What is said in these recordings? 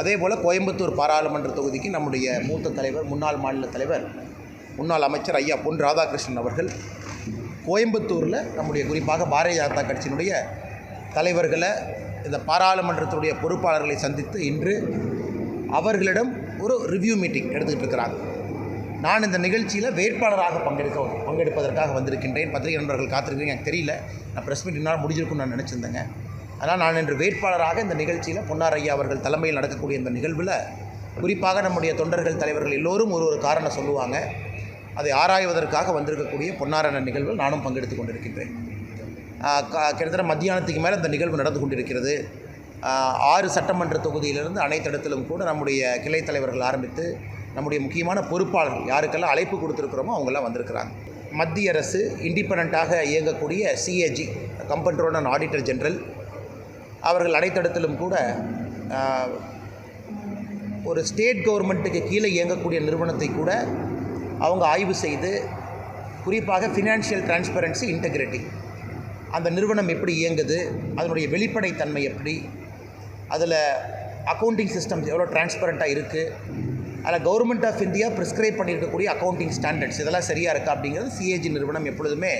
அதே போல் கோயம்புத்தூர் பாராளுமன்ற தொகுதிக்கு நம்முடைய மூத்த தலைவர் முன்னாள் மாநில தலைவர் முன்னாள் அமைச்சர் ஐயா பொன் ராதாகிருஷ்ணன் அவர்கள் கோயம்புத்தூரில் நம்முடைய குறிப்பாக பாரதிய ஜனதா கட்சியினுடைய தலைவர்களை இந்த பாராளுமன்றத்துடைய பொறுப்பாளர்களை சந்தித்து இன்று அவர்களிடம் ஒரு ரிவ்யூ மீட்டிங் எடுத்துக்கிட்டு இருக்கிறாங்க. நான் இந்த நிகழ்ச்சியில் வேட்பாளராக பங்கெடுக்க பங்கெடுப்பதற்காக வந்திருக்கின்றேன். பத்திரிகை நண்பர்கள் காத்திருக்கீங்க எனக்கு தெரியல. நான் ப்ரெஸ் மீட் என்னால் முடிஞ்சிருக்கும்னு நான் நினச்சிருந்தேங்க. ஆனால் நான் இன்று வேட்பாளராக இந்த நிகழ்ச்சியில் பொன்னார் ஐயா அவர்கள் தலைமையில் நடக்கக்கூடிய இந்த நிகழ்வில் குறிப்பாக நம்முடைய தொண்டர்கள் தலைவர்கள் எல்லோரும் ஒரு ஒரு காரணம் சொல்லுவாங்க. அதை ஆராய்வதற்காக வந்திருக்கக்கூடிய பொன்னாரண நிகழ்வில் நானும் பங்கெடுத்து கொண்டிருக்கின்றேன். க- கிட்டத்தட்ட மத்தியானத்துக்கு மேலே இந்த நிகழ்வு நடந்து கொண்டிருக்கிறது. ஆறு சட்டமன்ற தொகுதியிலிருந்து அனைத்து இடத்திலும் கூட நம்முடைய கிளை தலைவர்கள் ஆரம்பித்து நம்முடைய முக்கியமான பொறுப்பாளர்கள் யாருக்கெல்லாம் அழைப்பு கொடுத்துருக்குறோமோ அவங்கெல்லாம் வந்திருக்கிறாங்க. மத்திய அரசு இண்டிபெண்ட்டாக இயங்கக்கூடிய CAG comptroller and auditor general அவர்கள் அனைத்திடத்திலும் கூட ஒரு ஸ்டேட் கவர்மெண்ட்டுக்கு கீழே இயங்கக்கூடிய நிறுவனத்தை கூட அவங்க ஆய்வு செய்து குறிப்பாக ஃபினான்ஷியல் டிரான்ஸ்பரன்சி இன்டெகிரிட்டி அந்த நிறுவனம் எப்படி இயங்குது அதனுடைய வெளிப்படைத்தன்மை எப்படி அதில் அக்கௌண்டிங் சிஸ்டம்ஸ் எவ்வளோ டிரான்ஸ்பரண்ட்டாக இருக்குது அதில் கவர்மெண்ட் ஆஃப் இந்தியா ப்ரிஸ்கிரைப் பண்ணியிருக்கக்கூடிய அக்கௌண்டிங் ஸ்டாண்டர்ட்ஸ் இதெல்லாம் சரியாக இருக்கா அப்படிங்கிறது சிஏஜி நிறுவனம் எப்பொழுதுமே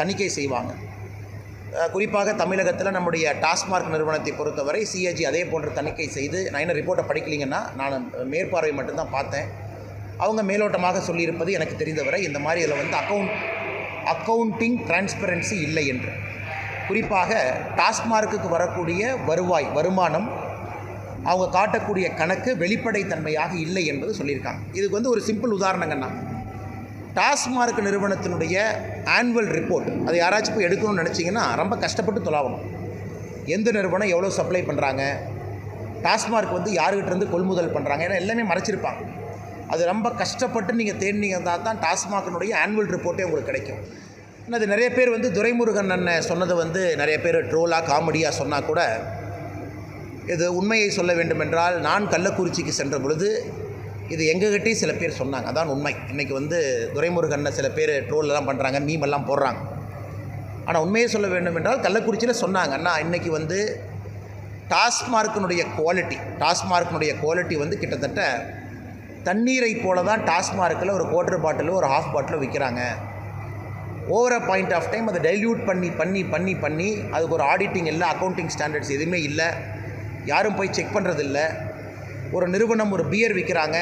தணிக்கை செய்வாங்க. குறிப்பாக தமிழகத்தில் நம்முடைய டாஸ்மார்க் நிறுவனத்தை பொறுத்தவரை சிஏஜி அதே போன்ற தணிக்கை செய்து நான் என்ன ரிப்போர்ட்டை படிக்கலைங்கன்னா நான் மேற்பார்வை மட்டும்தான் பார்த்தேன். அவங்க மேலோட்டமாக சொல்லியிருப்பது எனக்கு தெரிந்தவரை இந்த மாதிரி இதில் வந்து அக்கௌண்ட் அக்கௌண்டிங் டிரான்ஸ்பரன்சி இல்லை என்று. குறிப்பாக டாஸ்மார்க்குக்கு வரக்கூடிய வருவாய் வருமானம் அவங்க காட்டக்கூடிய கணக்கு வெளிப்படைத்தன்மையாக இல்லை என்பது சொல்லியிருக்காங்க. இதுக்கு வந்து ஒரு சிம்பிள் உதாரணங்கன்னா டாஸ்மார்க் நிறுவனத்தினுடைய ஆனுவல் ரிப்போர்ட் அது யாராச்சும் போய் எடுக்கணும்னு நினச்சிங்கன்னா ரொம்ப கஷ்டப்பட்டு தொலாவணும். எந்த நிறுவனம் எவ்வளோ சப்ளை பண்ணுறாங்க டாஸ்மார்க் வந்து யாருக்கிட்டேருந்து கொள்முதல் பண்ணுறாங்க ஏன்னா எல்லாமே மறைச்சிருப்பாங்க. அது ரொம்ப கஷ்டப்பட்டு நீங்கள் தேடினீங்கன்னா தான் டாஸ்மார்க்கினுடைய ஆனுவல் ரிப்போர்ட்டே உங்களுக்கு கிடைக்கும். ஆனால் அது நிறைய பேர் வந்து துரைமுருகன் அண்ணன் சொன்னது வந்து நிறைய பேர் ட்ரோலாக காமெடியாக சொன்னால் கூட இது உண்மையை சொல்ல வேண்டுமென்றால் நான் கள்ளக்குறிச்சிக்கு சென்ற பொழுது இது எங்ககிட்டையும் சில பேர் சொன்னாங்க. அதான் உண்மை. இன்றைக்கி வந்து துரைமுருகனை சில பேர் ட்ரோல்லாம் பண்ணுறாங்க மீம் எல்லாம் போடுறாங்க. ஆனால் உண்மையை சொல்ல வேண்டும் என்றால் கள்ளக்குறிச்சியில் சொன்னாங்க. அண்ணா இன்றைக்கி வந்து டாஸ்மார்க்கினுடைய குவாலிட்டி டாஸ்மார்க்கினுடைய குவாலிட்டி வந்து கிட்டத்தட்ட தண்ணீரை போல தான் டாஸ்மார்க்கில் ஒரு குவார்டர் பாட்டிலோ ஒரு ஹாஃப் பாட்டிலோ விற்கிறாங்க ஓவர பாயிண்ட் ஆஃப் டைம் அதை டைல்யூட் பண்ணி பண்ணி பண்ணி பண்ணி அதுக்கு ஒரு ஆடிட்டிங் இல்லை அக்கௌண்டிங் ஸ்டாண்டர்ட்ஸ் எதுவுமே இல்லை. யாரும் போய் செக் பண்ணுறதில்ல ஒரு நிறுவனம் ஒரு பியர் விற்கிறாங்க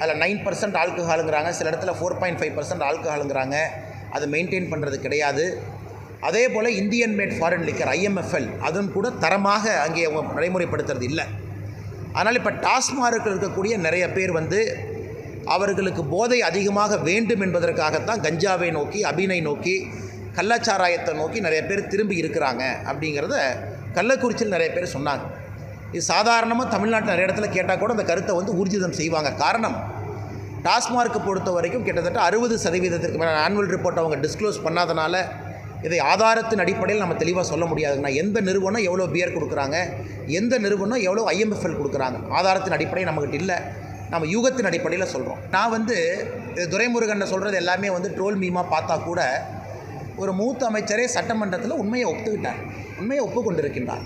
அதில் நைன் பர்சன்ட் ஆல்கஹாலுங்கிறாங்க சில இடத்துல ஃபோர் பாயிண்ட் ஃபைவ் பர்சன்ட் ஆல்கஹாலுங்கிறாங்க அதை மெயின்டைன் பண்ணுறது கிடையாது. அதே போல் Indian made foreign liquor IMFL அதுவும் கூட தரமாக அங்கே அவங்க நடைமுறைப்படுத்துறது இல்லை. அதனால் இப்போ டாஸ்மார்க்கில் இருக்கக்கூடிய நிறைய பேர் வந்து அவர்களுக்கு போதை அதிகமாக வேண்டும் என்பதற்காகத்தான் கஞ்சாவை நோக்கி அபினை நோக்கி கள்ளச்சாராயத்தை நோக்கி நிறைய பேர் திரும்பி இருக்கிறாங்க அப்படிங்கிறத கள்ளக்குறிச்சியில் நிறைய பேர் சொன்னாங்க. இது சாதாரணமாக தமிழ்நாட்டில் நிறைய இடத்துல கேட்டால் கூட அந்த கருத்தை வந்து ஊர்ஜிதம் செய்வாங்க. காரணம் டாஸ்மார்க்கை பொறுத்த வரைக்கும் கிட்டத்தட்ட அறுபது சதவீதத்திற்கு மேலே ஆனுவல் ரிப்போர்ட் அவங்க டிஸ்க்ளோஸ் பண்ணாதனால இதை ஆதாரத்தின் அடிப்படையில் நம்ம தெளிவாக சொல்ல முடியாதுங்கண்ணா. எந்த நிறுவனம் எவ்வளோ பியர் கொடுக்குறாங்க எந்த நிறுவனம் எவ்வளோ ஐஎம்எஃப்எல் கொடுக்குறாங்க ஆதாரத்தின் அடிப்படையில் நம்மகிட்ட இல்லை. நம்ம யூகத்தின் அடிப்படையில் சொல்கிறோம் நான் வந்து துரைமுருகனை சொல்கிறது எல்லாமே வந்து ட்ரோல் மீமாக பார்த்தா கூட ஒரு மூத்த அமைச்சரே சட்டமன்றத்தில் உண்மையை ஒப்புக்கிட்டார் உண்மையை ஒப்புக்கொண்டிருக்கின்றார்.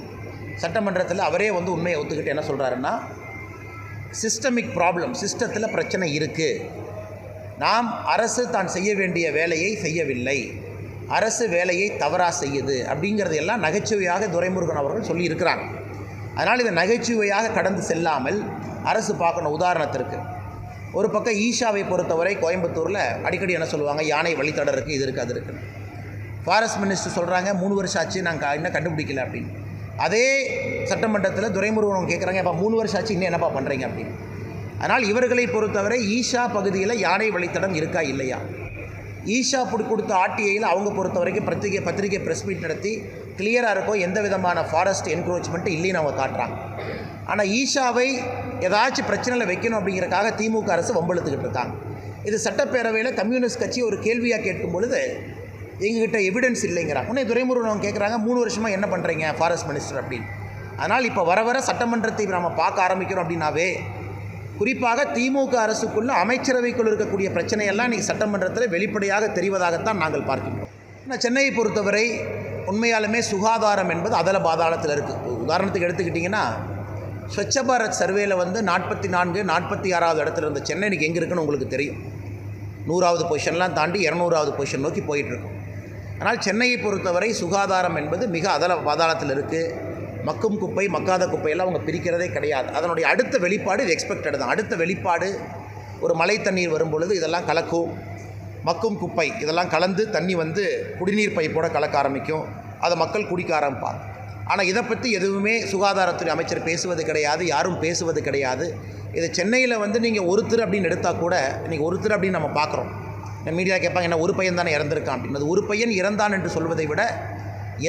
சட்டமன்றத்தில் அவரே வந்து உண்மையை ஒத்துக்கிட்டு என்ன சொல்கிறாருன்னா சிஸ்டமிக் ப்ராப்ளம் சிஸ்டத்தில் பிரச்சனை இருக்குது நாம் அரசு தான் செய்ய வேண்டிய வேலையை செய்யவில்லை. அரசு வேலையை தவறாக செய்யுது அப்படிங்கிறது எல்லாம் நகைச்சுவையாக துரைமுருகன் அவர்கள் சொல்லியிருக்கிறாங்க. அதனால் இதை நகைச்சுவையாக கடந்து செல்லாமல் அரசு பார்க்கணும் உதாரணத்திற்கு. ஒரு பக்கம் ஈஷாவை பொறுத்தவரை கோயம்புத்தூரில் அடிக்கடி என்ன சொல்லுவாங்க யானை வழித்தடருக்கு இருக்குது இது இருக்குது அது இருக்குன்னு. ஃபாரஸ்ட் மினிஸ்டர் சொல்கிறாங்க மூணு வருஷம் ஆச்சு நாங்கள் இன்னும் கண்டுபிடிக்கல அப்படின்னு. அதே சட்டமன்றத்தில் துரைமுருகன் கேட்குறாங்க அப்போ மூணு வருஷம் ஆச்சு இன்னும் என்னப்பா பண்ணுறீங்க அப்படின்னு. அதனால் இவர்களை பொறுத்தவரை ஈஷா பகுதியில் யானை வழித்தடம் இருக்கா இல்லையா? ஈஷா புடி கொடுத்த ஆர்டிஐயில் அவங்க பொறுத்த வரைக்கும் பத்திரிகை பத்திரிகை ப்ரெஸ் மீட் நடத்தி கிளியராக இருக்கும் எந்த விதமான ஃபாரஸ்ட் என்க்ரோச்மெண்ட்டு இல்லைன்னு அவங்க காட்டுறாங்க. ஆனால் ஈஷாவை ஏதாச்சும் பிரச்சனையில் வைக்கணும் அப்படிங்கிறக்காக திமுக அரசு வம்பெழுத்துக்கிட்டு இருக்காங்க. இது சட்டப்பேரவையில் கம்யூனிஸ்ட் கட்சி ஒரு கேள்வியாக கேட்கும் பொழுது எங்ககிட்ட எவிடன்ஸ் இல்லைங்கிறாங்க உடனே துரைமுருகன் அவங்க கேட்குறாங்க மூணு வருஷமாக என்ன பண்ணுறீங்க ஃபாரஸ்ட் மினிஸ்டர் அப்படின்னு. அதனால் இப்போ வர வர சட்டமன்றத்தை நம்ம பார்க்க ஆரம்பிக்கிறோம் அப்படின்னாவே குறிப்பாக திமுக அரசுக்குள்ள அமைச்சரவைக்குள் இருக்கக்கூடிய பிரச்சனையெல்லாம் இன்றைக்கி சட்டமன்றத்தில் வெளிப்படையாக தெரிவதாகத்தான் நாங்கள் பார்க்கின்றோம். ஆனால் சென்னையை பொறுத்தவரை உண்மையாலுமே சுகாதாரம் என்பது அதல பாதாளத்தில் இருக்குது உதாரணத்துக்கு எடுத்துக்கிட்டிங்கன்னா ஸ்வச்ச பாரத் சர்வேல வந்து நாற்பத்தி நான்கு நாற்பத்தி ஆறாவது இடத்துல இருந்த சென்னை இன்றைக்கி எங்கே இருக்குன்னு உங்களுக்கு தெரியும். நூறாவது பொசிஷன்லாம் தாண்டி இரநூறாவது பொசிஷன் நோக்கி போயிட்டுருக்கோம் ஆனால் சென்னையை பொறுத்தவரை சுகாதாரம் என்பது மிக அதல பாதாளத்தில் இருக்குது மக்கும் குப்பை மக்காத குப்பையெல்லாம் அவங்க பிரிக்கிறதே கிடையாது. அதனுடைய அடுத்த வெளிப்பாடு இது எக்ஸ்பெக்டட் தான். அடுத்த வெளிப்பாடு ஒரு மழை தண்ணீர் வரும் பொழுது இதெல்லாம் கலக்கும். மக்கும் குப்பை இதெல்லாம் கலந்து தண்ணி வந்து குடிநீர் பைப்போட கலக்க ஆரம்பிக்கும். அதை மக்கள் குடிக்க ஆரம்பிப்பாங்க. ஆனால் இதை பற்றி எதுவுமே சுகாதாரத்துறை அமைச்சர் பேசுவது கிடையாது யாரும் பேசுவது கிடையாது. இது சென்னையில் வந்து நீங்கள் ஒருத்தர் அப்படின்னு எடுத்தால் கூட இன்றைக்கி ஒருத்தர் அப்படின்னு நம்ம பார்க்குறோம். மீடியா கேட்பாங்க என்ன ஒரு பையன் தானே இறந்துருக்கான் அப்படின்னு ஒரு பையன் இறந்தான் என்று சொல்வதை விட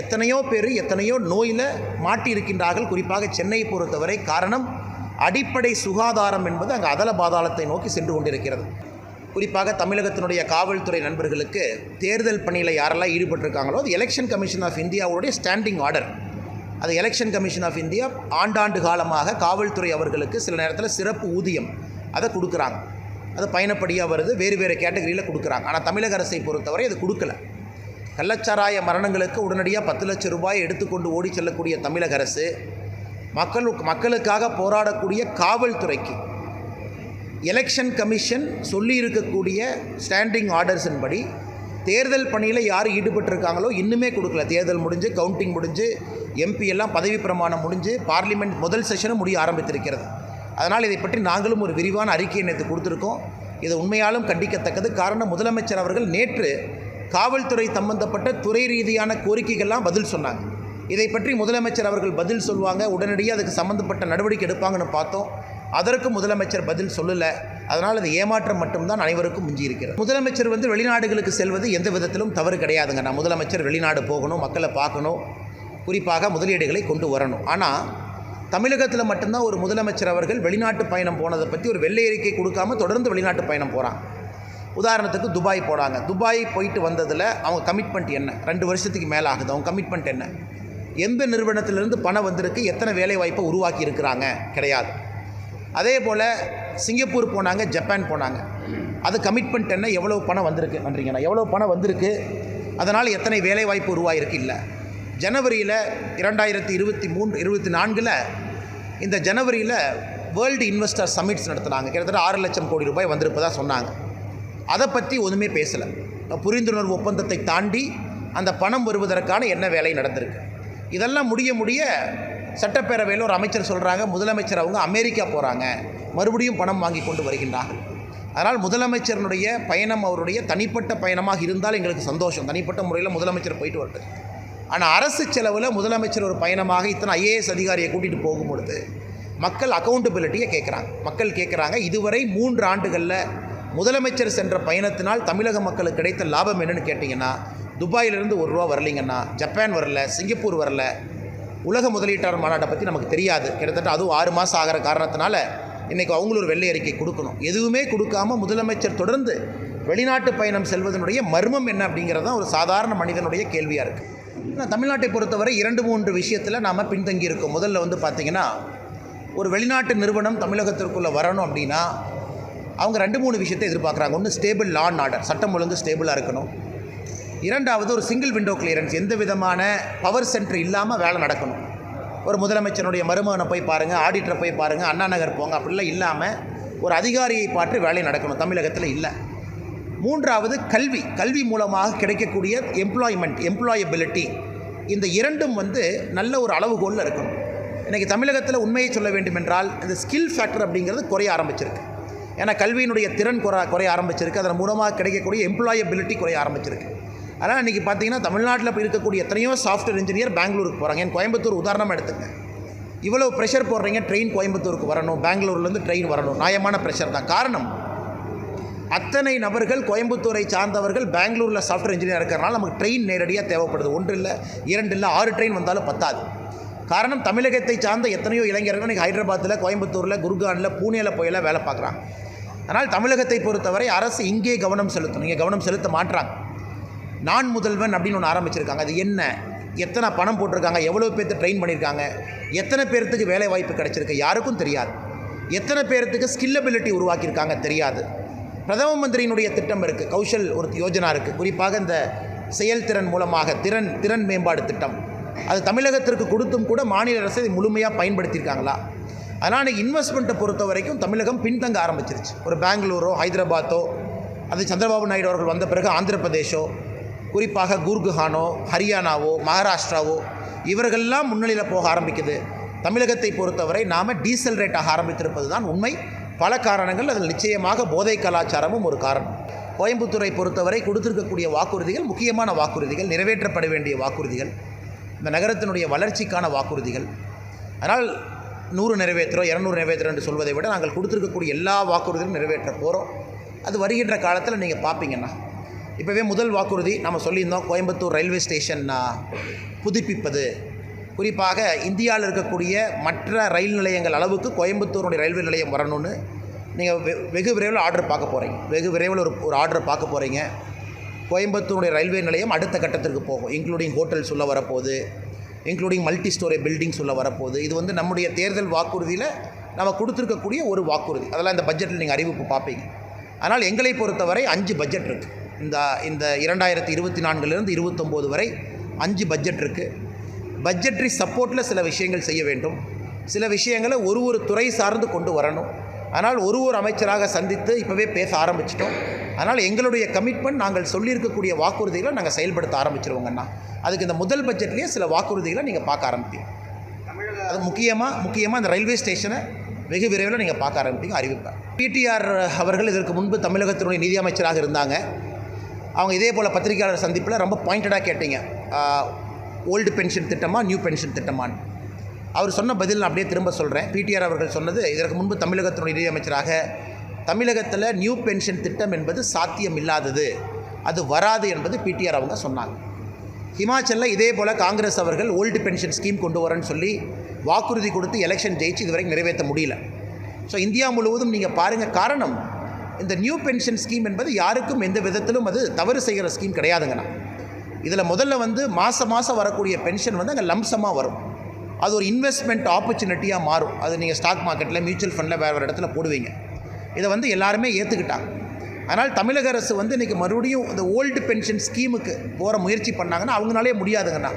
எத்தனையோ பேர் எத்தனையோ நோயில் மாட்டி இருக்கின்றார்கள் குறிப்பாக சென்னையை பொறுத்தவரை காரணம் அடிப்படை சுகாதாரம் என்பது அங்கே அதல பாதாளத்தை நோக்கி சென்று கொண்டிருக்கிறது. குறிப்பாக தமிழகத்தினுடைய காவல்துறை நண்பர்களுக்கு தேர்தல் பணியில் யாரெல்லாம் ஈடுபட்டிருக்காங்களோ அது எலெக்ஷன் கமிஷன் ஆஃப் இந்தியாவுடைய ஸ்டாண்டிங் ஆர்டர் அது எலெக்ஷன் கமிஷன் ஆஃப் இந்தியா ஆண்டாண்டு காலமாக காவல்துறை அவர்களுக்கு சில நேரத்தில் சிறப்பு ஊதியம் அதை கொடுக்குறாங்க. அது பயணப்படியாக வருது வேறு வேறு கேட்டகரியில் கொடுக்குறாங்க. ஆனால் தமிழக அரசை பொறுத்தவரை அது கொடுக்கல. கள்ளச்சாராய மரணங்களுக்கு உடனடியாக பத்து லட்சம் ரூபாய் எடுத்துக்கொண்டு ஓடி செல்லக்கூடிய தமிழக அரசு மக்களுக்கு மக்களுக்காக போராடக்கூடிய காவல்துறைக்கு எலெக்ஷன் கமிஷன் சொல்லி இருக்கக்கூடிய ஸ்டாண்டிங் ஆர்டர்ஸின் படி தேர்தல் பணியில் யார் ஈடுபட்டிருக்காங்களோ இன்னுமே கொடுக்கல. தேர்தல் முடிஞ்சு கவுண்டிங் முடிஞ்சு எம்பி எல்லாம் பதவி பிரமாணம் முடிஞ்சு பார்லிமெண்ட் முதல் செஷனும் முடிய ஆரம்பித்திருக்கிறது. அதனால் இதை பற்றி நாங்களும் ஒரு விரிவான அறிக்கையை நேற்று கொடுத்துருக்கோம். இது உண்மையாலும் கண்டிக்கத்தக்கது. காரணம் முதலமைச்சர் அவர்கள் நேற்று காவல்துறை சம்பந்தப்பட்ட துறை ரீதியான கோரிக்கைகள்லாம் பதில் சொன்னாங்க. இதை பற்றி முதலமைச்சர் அவர்கள் பதில் சொல்லுவாங்க. உடனடியாக அதுக்கு சம்மந்தப்பட்ட நடவடிக்கை எடுப்பாங்கன்னு பார்த்தோம். அதற்கு முதலமைச்சர் பதில் சொல்லலை. அதனால் அது ஏமாற்றம் மட்டும்தான் அனைவருக்கும் மிஞ்சி இருக்கிறது முதலமைச்சர் வந்து வெளிநாடுகளுக்கு செல்வது எந்த விதத்திலும் தவறு கிடையாதுங்க நான் முதலமைச்சர் வெளிநாடு போகணும் மக்களை பார்க்கணும் குறிப்பாக முதலீடுகளை கொண்டு வரணும். ஆனால் தமிழகத்தில் மட்டும்தான் ஒரு முதலமைச்சர் அவர்கள் வெளிநாட்டு பயணம் போனதை பற்றி ஒரு வெள்ளை அறிக்கை கொடுக்காம தொடர்ந்து வெளிநாட்டு பயணம் போகிறான் உதாரணத்துக்கு துபாய் போனாங்க துபாய் போயிட்டு வந்ததில் அவங்க கமிட்மெண்ட் என்ன? ரெண்டு வருஷத்துக்கு மேலே ஆகுது. அவங்க கமிட்மெண்ட் என்ன? எந்த நிறுவனத்திலிருந்து பணம் வந்திருக்கு? எத்தனை வேலை வாய்ப்பை உருவாக்கி இருக்கிறாங்க? கிடையாது. அதே போல் சிங்கப்பூர் போனாங்க ஜப்பான் போனாங்க. அது கமிட்மெண்ட் என்ன? எவ்வளோ பணம் வந்திருக்கு? நன்றிங்கண்ணா. எவ்வளோ பணம் வந்திருக்கு? அதனால் எத்தனை வேலை வாய்ப்பு உருவாயிருக்கு? இல்லை. ஜனவரியில் இரண்டாயிரத்தி இருபத்தி மூன்று இருபத்தி நான்கில் இந்த ஜனவரியில் வேர்ல்டு இன்வெஸ்டர் சமிட்ஸ் நடத்துனாங்க. கிட்டத்தட்ட ஆறு லட்சம் கோடி ரூபாய் வந்திருப்பதாக சொன்னாங்க. அதை பற்றி ஒன்றுமே பேசலை. புரிந்துணர்வு ஒப்பந்தத்தை தாண்டி அந்த பணம் வருவதற்கான என்ன வேலை நடந்திருக்கு. இதெல்லாம் முடிய முடிய சட்டப்பேரவையில் ஒரு அமைச்சர் சொல்கிறாங்க முதலமைச்சர் அவங்க அமெரிக்கா போகிறாங்க மறுபடியும் பணம் வாங்கி கொண்டு வருகின்றார்கள். அதனால் முதலமைச்சரனுடைய பயணம் அவருடைய தனிப்பட்ட பயணமாக இருந்தால் எங்களுக்கு சந்தோஷம். தனிப்பட்ட முறையில் முதலமைச்சர் போயிட்டு வரட்டு ஆனால் அரசு செலவில் முதலமைச்சர் ஒரு பயணமாக இத்தனை ஐஏஎஸ் அதிகாரியை கூட்டிகிட்டு போகும் பொழுது மக்கள் அக்கௌண்டபிலிட்டியை கேட்குறாங்க மக்கள் கேட்குறாங்க இதுவரை மூன்று ஆண்டுகளில் முதலமைச்சர் சென்ற பயணத்தினால் தமிழக மக்களுக்கு கிடைத்த லாபம் என்னன்னு கேட்டிங்கன்னா துபாயிலிருந்து ஒரு ரூபா வரலிங்கன்னா ஜப்பான் வரல சிங்கப்பூர் வரல உலக முதலீட்டாளர் மாநாட்டை பற்றி நமக்கு தெரியாது. கிட்டத்தட்ட அதுவும் ஆறு மாதம் ஆகிற காரணத்தினால இன்றைக்கி அவங்களும் ஒரு வெள்ளை அறிக்கை கொடுக்கணும். எதுவுமே கொடுக்காம முதலமைச்சர் தொடர்ந்து வெளிநாட்டு பயணம் செல்வதனுடைய மர்மம் என்ன அப்படிங்கிறது தான் ஒரு சாதாரண மனிதனுடைய கேள்வியாக இருக்குது தமிழ்நாட்டை பொறுத்தவரை இரண்டு மூன்று விஷயத்தில் நாம் பின்தங்கியிருக்கோம் முதல்ல வந்து பார்த்திங்கன்னா ஒரு வெளிநாட்டு நிறுவனம் தமிழகத்திற்குள்ளே வரணும் அப்படின்னா அவங்க ரெண்டு மூணு விஷயத்தை எதிர்பார்க்குறாங்க. ஒன்று ஸ்டேபிள் லா அண்ட் ஆர்டர் சட்டம் ஒழுங்கு ஸ்டேபிளாக இருக்கணும். இரண்டாவது ஒரு சிங்கிள் விண்டோ கிளியரன்ஸ் எந்த விதமான பவர் சென்டர் இல்லாமல் வேலை நடக்கணும். ஒரு முதலமைச்சருடைய மருமகனை போய் பாருங்கள் ஆடிட்டரை போய் பாருங்கள் அண்ணா நகர் போங்க அப்படிலாம் இல்லாமல் ஒரு அதிகாரியை பார்த்து வேலை நடக்கணும். தமிழகத்தில் இல்லை. மூன்றாவது கல்வி. கல்வி மூலமாக கிடைக்கக்கூடிய எம்ப்ளாய்மெண்ட் எம்ப்ளாயபிலிட்டி இந்த இரண்டும் வந்து நல்ல ஒரு அளவுகோலில் இருக்கும். இன்றைக்கி தமிழகத்தில் உண்மையை சொல்ல வேண்டுமென்றால் இந்த ஸ்கில் ஃபேக்டர் அப்படிங்கிறது குறைய ஆரம்பிச்சிருக்கு. ஏன்னா கல்வியினுடைய திறன் குறை குறைய ஆரம்பிச்சிருக்கு. அதன் மூலமாக கிடைக்கக்கூடிய எம்ப்ளாயபிலிட்டி குறைய ஆரம்பிச்சிருக்கு. அதனால் இன்றைக்கி பார்த்தீங்கன்னா தமிழ்நாட்டில் இப்போ இருக்கக்கூடிய எத்தனையோ சாஃப்ட்வேர் இன்ஜினியர் பெங்களூருக்கு போகிறாங்க என் கோயம்புத்தூர் உதாரணமாக எடுத்துங்க. இவ்வளோ ப்ரெஷர் போடுறீங்க ட்ரெயின் கோயம்புத்தூருக்கு வரணும் பெங்களூர்லேருந்து ட்ரெயின் வரணும். நியாயமான ப்ரெஷர் தான். காரணம் அத்தனை நபர்கள் கோயம்புத்தூரை சார்ந்தவர்கள் பெங்களூரில் சாஃப்ட்வேர் இன்ஜினியர் இருக்கிறனால நமக்கு ட்ரெயின் நேரடியாக தேவைப்படுது. ஒன்று இல்லை இரண்டு இல்லை ஆறு ட்ரெயின் வந்தாலும் பத்தாது. காரணம் தமிழகத்தை சார்ந்த எத்தனையோ இளைஞர்கள் இன்றைக்கி ஹைதராபாத்தில் கோயம்புத்தூரில் குர்கானில் பூனேயில் போயெல்லாம் வேலை பார்க்குறாங்க. அதனால் தமிழகத்தை பொறுத்தவரை அரசு இங்கே கவனம் செலுத்தணும். இங்கே கவனம் செலுத்த மாட்டுறாங்க நான் முதல்வன் அப்படின்னு ஒன்று ஆரம்பிச்சிருக்காங்க. அது என்ன? எத்தனை பணம் போட்டிருக்காங்க? எவ்வளோ பேர்த்து ட்ரெயின் பண்ணியிருக்காங்க எத்தனை பேர்த்துக்கு வேலை வாய்ப்பு கிடச்சிருக்கு? யாருக்கும் தெரியாது. எத்தனை பேர்த்துக்கு ஸ்கில்லபிலிட்டி உருவாக்கியிருக்காங்க? தெரியாது. பிரதம மந்திரியினுடைய திட்டம் இருக்குது கௌஷல் ஒரு யோஜனா இருக்குது குறிப்பாக இந்த செயல்திறன் மூலமாக திறன் திறன் மேம்பாடு திட்டம். அது தமிழகத்திற்கு கொடுத்தும் கூட மாநில அரசு இதை முழுமையாக பயன்படுத்தியிருக்காங்களா? அதனால் இன்வெஸ்ட்மெண்ட்டை பொறுத்த வரைக்கும் தமிழகம் பின்தங்க ஆரம்பிச்சிருச்சு. ஒரு பெங்களூரோ ஹைதராபாத்தோ அது சந்திரபாபு நாயுடு அவர்கள் வந்த பிறகு ஆந்திர பிரதேஷோ குறிப்பாக குர்குஹானோ ஹரியானாவோ மகாராஷ்டிராவோ இவர்கள்லாம் முன்னிலையில் போக ஆரம்பிக்குது. தமிழகத்தை பொறுத்தவரை நாம் டீசல் ரேட்டாக ஆரம்பித்திருப்பது தான் உண்மை. பல காரணங்கள் அதில் நிச்சயமாக போதை கலாச்சாரமும் ஒரு காரணம். கோயம்புத்தூரை பொறுத்தவரை கொடுத்திருக்கக்கூடிய வாக்குறுதிகள் முக்கியமான வாக்குறுதிகள் நிறைவேற்றப்பட வேண்டிய வாக்குறுதிகள் இந்த நகரத்தினுடைய வளர்ச்சிக்கான வாக்குறுதிகள். அதனால் நூறு நிறைவேற்றுறோம் இரநூறு நிறைவேற்றுறோம் என்று சொல்வதை விட நாங்கள் கொடுத்துருக்கக்கூடிய எல்லா வாக்குறுதிகளும் நிறைவேற்ற போகிறோம் அது வருகின்ற காலத்தில் நீங்கள் பார்ப்பீங்கண்ணா இப்போவே முதல் வாக்குறுதி நம்ம சொல்லியிருந்தோம் கோயம்புத்தூர் ரயில்வே ஸ்டேஷன் புதுப்பிப்பது. குறிப்பாக இந்தியாவில் இருக்கக்கூடிய மற்ற ரயில் நிலையங்கள் அளவுக்கு கோயம்புத்தூருடைய ரயில்வே நிலையம் வரணும்னு நீங்கள் வெ வெகு விரைவில் ஆர்டர் பார்க்க போகிறீங்க வெகு விரைவில் ஒரு ஒரு ஆர்டர் பார்க்க போகிறீங்க கோயம்புத்தூருடைய ரயில்வே நிலையம் அடுத்த கட்டத்திற்கு போகும். இன்க்ளூடிங் ஹோட்டல்ஸ் சொல்ல வரப்போகுது. இன்க்ளூடிங் மல்டி ஸ்டோரி பில்டிங்ஸ் சொல்ல வரப்போகுது. இது வந்து நம்முடைய தேர்தல் வாக்குறுதியில் நம்ம கொடுத்துருக்கக்கூடிய ஒரு வாக்குறுதி. அதெல்லாம் இந்த பட்ஜெட்டில் நீங்கள் அறிவிப்பு பார்ப்பீங்க. ஆனால் எங்களை பொறுத்தவரை அஞ்சு பட்ஜெட் இருக்குது இந்த இந்த இரண்டாயிரத்தி இருபத்தி நான்குலேருந்து இருபத்தொம்போது வரை அஞ்சு பட்ஜெட் இருக்குது பட்ஜெட்ரி சப்போர்ட்டில் சில விஷயங்கள் செய்ய வேண்டும். சில விஷயங்களை ஒரு ஒரு துறை சார்ந்து கொண்டு வரணும். ஆனால் ஒரு ஒரு அமைச்சராக சந்தித்து இப்போவே பேச ஆரம்பிச்சிட்டோம். அதனால் எங்களுடைய கமிட்மெண்ட் நாங்கள் சொல்லியிருக்கக்கூடிய வாக்குறுதிகளை நாங்கள் செயல்படுத்த ஆரம்பிச்சிருவோங்கண்ணா அதுக்கு இந்த முதல் பட்ஜெட்லேயே சில வாக்குறுதிகளை நீங்கள் பார்க்க ஆரம்பிப்பீங்க. அது முக்கியமாக முக்கியமாக இந்த ரயில்வே ஸ்டேஷனை வெகு விரைவில் நீங்கள் பார்க்க ஆரம்பிப்பீங்க அறிவிப்பேன் பிடிஆர் அவர்கள் இதற்கு முன்பு தமிழகத்தினுடைய நிதி அமைச்சராக இருந்தாங்க. அவங்க இதே போல் பத்திரிகையாளர் சந்திப்பில் ரொம்ப பாயிண்டடாக கேட்டீங்க. ஓல்டு பென்ஷன் திட்டமா நியூ பென்ஷன் திட்டமான்னு. அவர் சொன்ன பதில் நான் அப்படியே திரும்ப சொல்கிறேன் பிடிஆர் அவர்கள் சொன்னது இதற்கு முன்பு தமிழகத்தினுடைய நிதி அமைச்சராக தமிழகத்தில் நியூ பென்ஷன் திட்டம் என்பது சாத்தியம் இல்லாதது அது வராது என்பது பிடிஆர் அவங்க சொன்னாங்க. ஹிமாச்சலில் இதே போல் காங்கிரஸ் அவர்கள் ஓல்டு பென்ஷன் ஸ்கீம் கொண்டு வரேன்னு சொல்லி வாக்குறுதி கொடுத்து எலெக்ஷன் ஜெயிச்சு இதுவரைக்கும் நிறைவேற்ற முடியல. ஸோ இந்தியா முழுவதும் நீங்கள் பாருங்கள் காரணம் இந்த நியூ பென்ஷன் ஸ்கீம் என்பது யாருக்கும் எந்த விதத்திலும் அது தவறு செய்கிற ஸ்கீம் கிடையாதுங்கண்ணா. இதில் முதல்ல வந்து மாதம் மாதம் வரக்கூடிய பென்ஷன் வந்து அங்கே லம்சமாக வரும். அது ஒரு இன்வெஸ்ட்மெண்ட் ஆப்பர்ச்சுனிட்டியாக மாறும். அது நீங்கள் ஸ்டாக் மார்க்கெட்டில் மியூச்சுவல் ஃபண்டில் வேறு வேறு இடத்துல போடுவீங்க. இதை வந்து எல்லாருமே ஏற்றுக்கிட்டாங்க அதனால் தமிழக அரசு வந்து இன்றைக்கி மறுபடியும் இந்த ஓல்டு பென்ஷன் ஸ்கீமுக்கு போகிற முயற்சி பண்ணாங்கன்னா அவங்களாலே முடியாதுங்கண்ணா.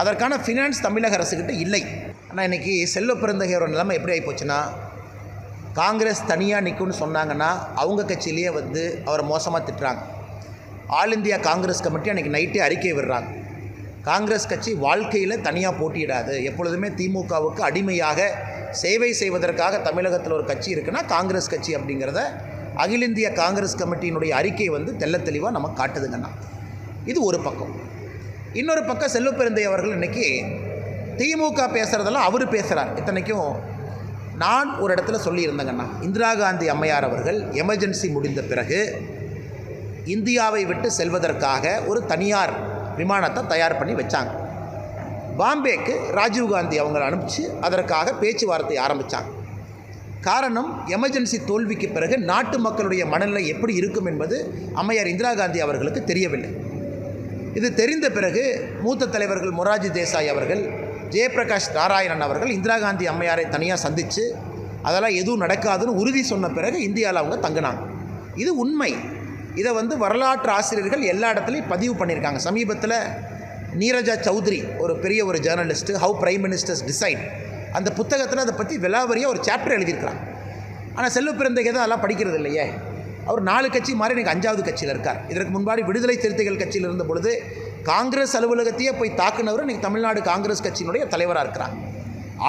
அதற்கான ஃபினான்ஸ் தமிழக அரசுக்கிட்ட இல்லை. ஆனால் இன்றைக்கி செல்வ பிறந்தகையோட நிலைமை எப்படி ஆகிப்போச்சுன்னா காங்கிரஸ் தனியாக நிற்கும்னு சொன்னாங்கன்னா அவங்க கட்சியிலேயே வந்து அவரை மோசமாக திட்டுறாங்க. ஆல் இந்தியா காங்கிரஸ் கமிட்டி அன்றைக்கி நைட்டே அறிக்கை விடுறாங்க. காங்கிரஸ் கட்சி வாழ்க்கையில் தனியாக போட்டியிடாது. எப்பொழுதுமே திமுகவுக்கு அடிமையாக சேவை செய்வதற்காக தமிழகத்தில் ஒரு கட்சி இருக்குன்னா காங்கிரஸ் கட்சி அப்படிங்கிறத அகில இந்திய காங்கிரஸ் கமிட்டியினுடைய அறிக்கை வந்து தெல்ல தெளிவாக நம்ம காட்டுதுங்கண்ணா இது ஒரு பக்கம். இன்னொரு பக்கம் செல்வப்பெருந்தை அவர்கள் இன்றைக்கி திமுக பேசுகிறதெல்லாம் அவர் பேசுகிறார் இத்தனைக்கும் நான் ஒரு இடத்துல சொல்லியிருந்தேங்கண்ணா இந்திரா காந்தி அம்மையார் அவர்கள் எமர்ஜென்சி முடிந்த பிறகு இந்தியாவை விட்டு செல்வதற்காக ஒரு தனியார் விமானத்தை தயார் பண்ணி வச்சாங்க. பாம்பேக்கு ராஜீவ்காந்தி அவங்களை அனுப்பிச்சு அதற்காக பேச்சுவார்த்தை ஆரம்பித்தாங்க காரணம் எமர்ஜென்சி தோல்விக்கு பிறகு நாட்டு மக்களுடைய மனநிலை எப்படி இருக்கும் என்பது அம்மையார் இந்திரா காந்தி அவர்களுக்கு தெரியவில்லை. இது தெரிந்த பிறகு மூத்த தலைவர்கள் மொராஜி தேசாய் அவர்கள் ஜெயபிரகாஷ் நாராயணன் அவர்கள் இந்திரா காந்தி அம்மையாரை தனியாக சந்தித்து அதெல்லாம் எதுவும் நடக்காதுன்னு உறுதி சொன்ன பிறகு இந்தியாவில் அவங்க தங்கினாங்க. இது உண்மை. இதை வந்து வரலாற்று ஆசிரியர்கள் எல்லா இடத்துலையும் பதிவு பண்ணியிருக்காங்க. சமீபத்தில் நீரஜா சௌத்ரி ஒரு பெரிய ஒரு journalist how prime ministers decide அந்த புத்தகத்தில் அதை பற்றி விலாவரியாக ஒரு சாப்டர் எழுதியிருக்கிறாங்க ஆனால் செல்வ பிறந்தகை தான் அதெல்லாம் படிக்கிறது இல்லையே. அவர் நாலு கட்சி மாறி எனக்கு அஞ்சாவது கட்சியில் இருக்கார். இதற்கு முன்பாடி விடுதலை சிறுத்தைகள் கட்சியில் இருந்த பொழுது காங்கிரஸ் அலுவலகத்தையே போய் தாக்குனவர் இன்றைக்கி தமிழ்நாடு காங்கிரஸ் கட்சியினுடைய தலைவராக இருக்கிறார்.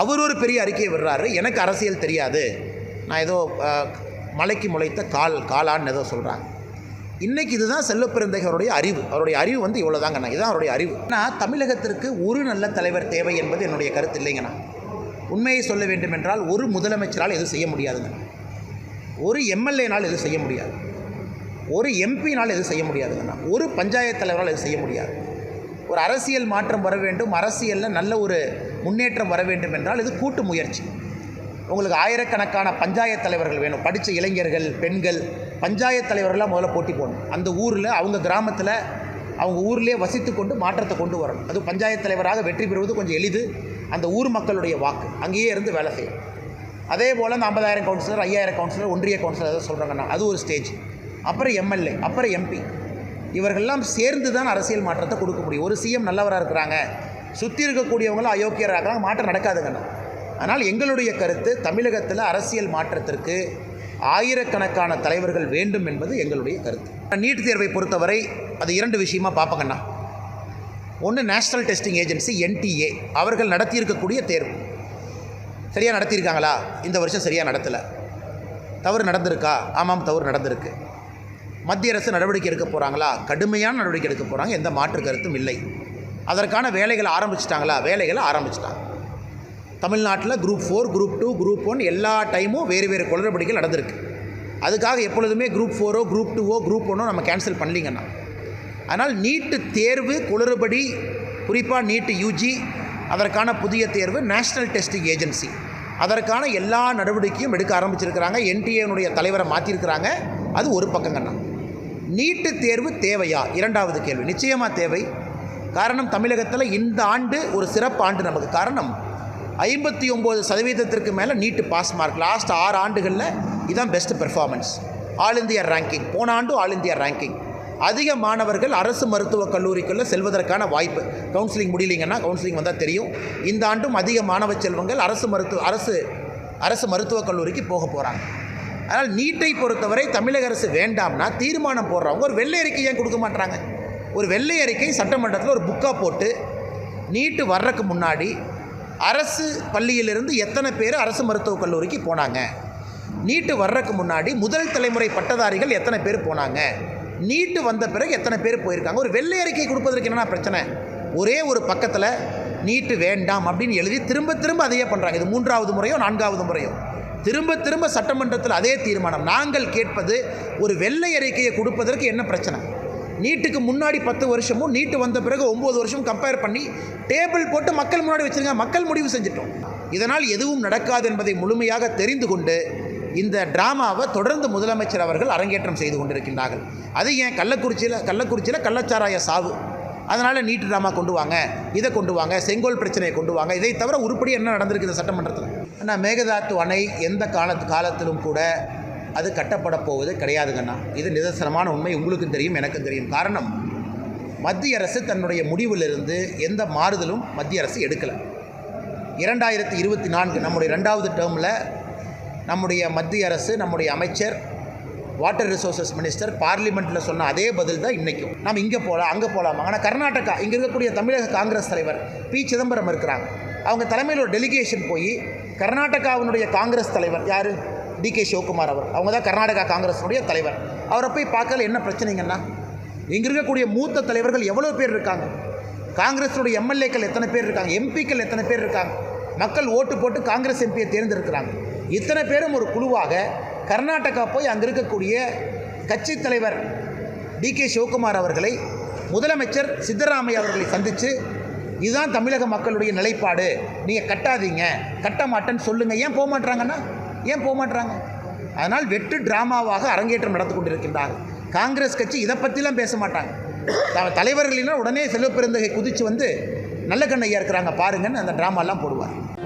அவர் ஒரு பெரிய அறிக்கையை விடுறாரு. எனக்கு அரசியல் தெரியாது. நான் ஏதோ மலைக்கு முளைத்த கால் காலான்னு ஏதோ சொல்கிறாங்க இன்றைக்கி இதுதான் செல்வப்பெருந்தகையருடைய அறிவு. அவருடைய அறிவு வந்து இவ்வளோதாங்கண்ணா இதுதான் அவருடைய அறிவு. ஆனால் தமிழகத்திற்கு ஒரு நல்ல தலைவர் தேவை என்பது என்னுடைய கருத்து இல்லைங்கண்ணா. உண்மையை சொல்ல வேண்டும் என்றால் ஒரு முதலமைச்சரால் எதுவும் செய்ய முடியாதுங்க. ஒரு எம்எல்ஏனால் எதுவும் செய்ய முடியாது. ஒரு எம்பினால் எதுவும் செய்ய முடியாதுங்கண்ணா. ஒரு பஞ்சாயத்து தலைவரால் எதுவும் செய்ய முடியாது. ஒரு அரசியல் மாற்றம் வர வேண்டும். அரசியலில் நல்ல ஒரு முன்னேற்றம் வர வேண்டும் என்றால் இது கூட்டு முயற்சி. உங்களுக்கு ஆயிரக்கணக்கான பஞ்சாயத்து தலைவர்கள் வேணும். படித்த இளைஞர்கள் பெண்கள் பஞ்சாயத்து தலைவர்களாக முதல்ல போட்டி போடணும். அந்த ஊரில் அவங்க கிராமத்தில் அவங்க ஊர்லேயே வசித்து கொண்டு மாற்றத்தை கொண்டு வரணும். அது பஞ்சாயத்து தலைவராக வெற்றி பெறுவது கொஞ்சம் எளிது. அந்த ஊர் மக்களுடைய வாக்கு. அங்கேயே இருந்து வேலை செய்யும் அதே போல் அந்த ஐம்பதாயிரம் கவுன்சிலர் ஐயாயிரம் கவுன்சிலர் ஒன்றிய கவுன்சிலர் எதாவது சொல்கிறாங்கன்னா அது ஒரு ஸ்டேஜ் அப்புறம் எம்எல்ஏ அப்புறம் எம்பி இவர்கள்லாம் சேர்ந்து தான் அரசியல் மாற்றத்தை கொடுக்க முடியும். ஒரு சிஎம் நல்லவராக இருக்கிறாங்க. சுற்றி இருக்கக்கூடியவங்களும் அயோக்கியராக இருக்கிறாங்க. மாற்றம் நடக்காதுங்கண்ணா. ஆனால் எங்களுடைய கருத்து தமிழகத்தில் அரசியல் மாற்றத்திற்கு ஆயிரக்கணக்கான தலைவர்கள் வேண்டும் என்பது எங்களுடைய கருத்து. நீட் தேர்வை பொறுத்தவரை அது இரண்டு விஷயமா பார்ப்பங்கண்ணா ஒன்று நேஷ்னல் டெஸ்டிங் ஏஜென்சி என்டிஏ அவர்கள் நடத்தியிருக்கக்கூடிய தேர்வு. சரியாக நடத்தியிருக்காங்களா? இந்த வருஷம் சரியாக நடத்தலை. தவறு நடந்திருக்கா? ஆமாம் தவறு நடந்திருக்கு. மத்திய அரசு நடவடிக்கை எடுக்க போகிறாங்களா கடுமையான நடவடிக்கை எடுக்க போகிறாங்க எந்த மாற்று கருத்தும் இல்லை. அதற்கான வேலைகளை ஆரம்பிச்சிட்டாங்களா? வேலைகளை ஆரம்பிச்சிட்டாங்க. தமிழ்நாட்டில் group four group two group one எல்லா டைமும் வேறு வேறு குளறுபடிகள் நடந்திருக்கு. அதுக்காக எப்பொழுதுமே குரூப் ஃபோரோ குரூப் டூவோ குரூப் ஒன்னோ நம்ம கேன்சல் பண்ணலிங்கண்ணா அதனால் நீட்டு தேர்வு குளறுபடி குறிப்பாக நீட்டு யூஜி அதற்கான புதிய தேர்வு நேஷ்னல் டெஸ்டிங் ஏஜென்சி அதற்கான எல்லா நடவடிக்கையும் எடுக்க ஆரம்பிச்சிருக்கிறாங்க. என்டிஏனுடைய தலைவரை மாற்றிருக்கிறாங்க அது ஒரு பக்கங்கண்ணா. நீட்டு தேர்வு தேவையா? இரண்டாவது கேள்வி. நிச்சயமாக தேவை. காரணம் தமிழகத்தில் இந்த ஆண்டு ஒரு சிறப்பு ஆண்டு நமக்கு. காரணம் ஐம்பத்தி ஒம்பது சதவீதத்திற்கு மேலே நீட்டு பாஸ் மார்க் லாஸ்ட் ஆறு ஆண்டுகளில் இதுதான் best performance all India ranking போன ஆண்டு ஆல் இந்தியா ரேங்கிங் அதிக மாணவர்கள் அரசு மருத்துவக் கல்லூரிக்குள்ளே செல்வதற்கான வாய்ப்பு. கவுன்சிலிங் முடியலிங்கன்னா கவுன்சிலிங் வந்தால் தெரியும். இந்த ஆண்டும் அதிக மாணவ செல்வங்கள் அரசு மருத்துவ அரசு அரசு மருத்துவக் கல்லூரிக்கு போக போகிறாங்க அதனால் நீட்டை பொறுத்தவரை தமிழக அரசு வேண்டாம்னா தீர்மானம் போடுறவங்க ஒரு வெள்ளை அறிக்கை ஏன் கொடுக்க மாட்டாங்க ஒரு வெள்ளை அறிக்கை சட்டமன்றத்தில் ஒரு புக்காக போட்டு நீட்டு வர்றதுக்கு முன்னாடி அரசு பள்ளியிலிருந்து எத்தனை பேர் அரசு மருத்துவக் கல்லூரிக்கு போனாங்க? நீட்டு வர்றதுக்கு முன்னாடி முதல் தலைமுறை பட்டதாரிகள் எத்தனை பேர் போனாங்க? நீட்டு வந்த பிறகு எத்தனை பேர் போயிருக்காங்க? ஒரு வெள்ளை அறிக்கை கொடுப்பதற்கு என்னென்ன பிரச்சனை? ஒரே ஒரு பக்கத்தில் நீட்டு வேண்டாம் அப்படின்னு எழுதி திரும்ப திரும்ப அதையே பண்ணுறாங்க இது மூன்றாவது முறையோ நான்காவது முறையோ? திரும்ப திரும்ப சட்டமன்றத்தில் அதே தீர்மானம். நாங்கள் கேட்பது ஒரு வெள்ளை அறிக்கையை கொடுப்பதற்கு என்ன பிரச்சனை? நீட்டுக்கு முன்னாடி பத்து வருஷமும் நீட்டு வந்த பிறகு ஒம்பது வருஷமும் கம்பேர் பண்ணி டேபிள் போட்டு மக்கள் முன்னாடி வச்சுருங்க. மக்கள் முடிவு செஞ்சிட்டோம். இதனால் எதுவும் நடக்காது என்பதை முழுமையாக தெரிந்து கொண்டு இந்த டிராமாவை தொடர்ந்து முதலமைச்சர் அவர்கள் அரங்கேற்றம் செய்து கொண்டிருக்கின்றார்கள். அது ஏன்? கள்ளக்குறிச்சியில் கள்ளக்குறிச்சியில் கள்ளச்சாராய சாவு. அதனால் நீட்டு ட்ராமா கொண்டு வாங்க இதை கொண்டு வாங்க செங்கோல் பிரச்சனையை கொண்டு வாங்க. இதை தவிர உருப்படி என்ன நடந்திருக்கு இந்த சட்டமன்றத்தில்? ஆனால் மேகதாத்து அணை எந்த காலத்து காலத்திலும் கூட அது கட்டப்பட போவது கிடையாதுங்கண்ணா. இது நிதர்சனமான உண்மை உங்களுக்கும் தெரியும் எனக்கும் தெரியும். காரணம் மத்திய அரசு தன்னுடைய முடிவிலிருந்து எந்த மாறுதலும் மத்திய அரசு எடுக்கலை. இரண்டாயிரத்தி இருபத்தி நான்கு நம்முடைய ரெண்டாவது டேர்மில் நம்முடைய மத்திய அரசு நம்முடைய அமைச்சர் வாட்டர் ரிசோர்சஸ் மினிஸ்டர் பார்லிமெண்ட்டில் சொன்ன அதே பதில் தான் இன்றைக்கும் நம்ம இங்கே போகலாம் அங்கே போகலாம் ஆனால் கர்நாடகா இங்கே இருக்கக்கூடிய தமிழக காங்கிரஸ் தலைவர் பி. சிதம்பரம் இருக்கிறாங்க. அவங்க தலைமையில் ஒரு டெலிகேஷன் போய் கர்நாடகாவினுடைய காங்கிரஸ் தலைவர் யார்? டி கே சிவகுமார் அவர். அவங்க தான் கர்நாடகா காங்கிரஸினுடைய தலைவர். அவரை போய் பார்க்கல என்ன பிரச்சனைங்கன்னா இங்கே இருக்கக்கூடிய மூத்த தலைவர்கள் எவ்வளோ பேர் இருக்காங்க? காங்கிரஸுடைய எம்எல்ஏக்கள் எத்தனை பேர் இருக்காங்க? எம்பிக்கள் எத்தனை பேர் இருக்காங்க? மக்கள் ஓட்டு போட்டு காங்கிரஸ் எம்பியை தேர்ந்தெடுக்கிறாங்க. இத்தனை பேரும் ஒரு குழுவாக கர்நாடகா போய் அங்கே இருக்கக்கூடிய கட்சி தலைவர் டி கே சிவகுமார் அவர்களை முதலமைச்சர் சித்தராமையா அவர்களை சந்தித்து இதுதான் தமிழக மக்களுடைய நிலைப்பாடு. நீங்கள் கட்டாதீங்க. கட்ட மாட்டேன்னு சொல்லுங்கள் ஏன் போக மாட்றாங்கன்னா ஏன் போக மாட்றாங்க அதனால் வெற்று டிராமாவாக அரங்கேற்றம் நடந்து கொண்டிருக்கின்றார்கள். காங்கிரஸ் கட்சி இதை பற்றிலாம் பேச மாட்டாங்க. த- உடனே உடனே செல்வப்பெருந்தகை குதித்து வந்து நல்ல கண்ணையா இருக்கிறாங்க பாருங்கன்னு அந்த ட்ராமாலாம் போடுவார்.